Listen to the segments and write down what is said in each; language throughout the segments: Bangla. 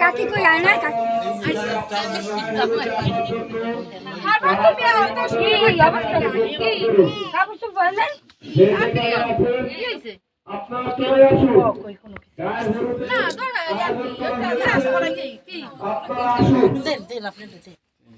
কাকি কই আয় না কাকি কাপড় আপনারা চলে আসুন গায়ে হলুদে আপনারা আসুন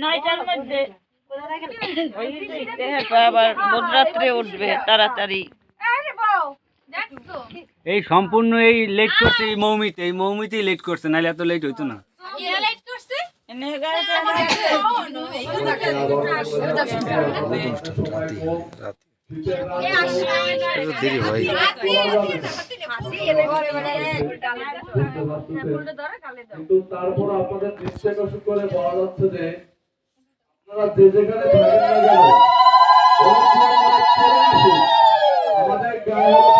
নয়টার উঠবে তাড়াতাড়ি এই সম্পূর্ণ এই লেট করছে, এই মৌমিতে, এই মৌমিতেই লেট করছে, নাহলে এত লেট হইতো না। দেরি হয় তারপর আপনাদের দৃষ্টি আকর্ষণ করে বলা যাচ্ছে যে আপনারা যে যেখানে। আমাদের গায়ে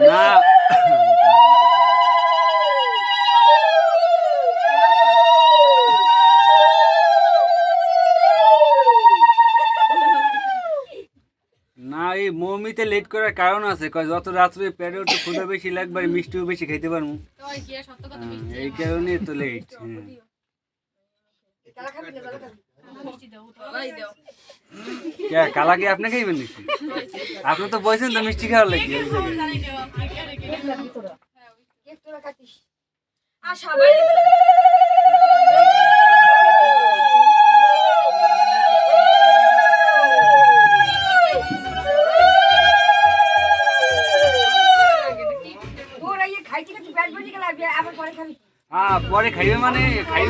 না। না এই মৌমিতে লেট করার কারণ আছে কয় যত রাত্রে পেটে একটু ক্ষুদা বেশি লাগবে মিষ্টিও বেশি খাইতে পারব। হ্যাঁ, এই কারণে তো লেট কালা কি আপনি খাইবেন নাকি আপনি তো বলছেন তো মিষ্টি খাওয়ার লাগি। আর সবাই পরে খাইবে মানে খাইবে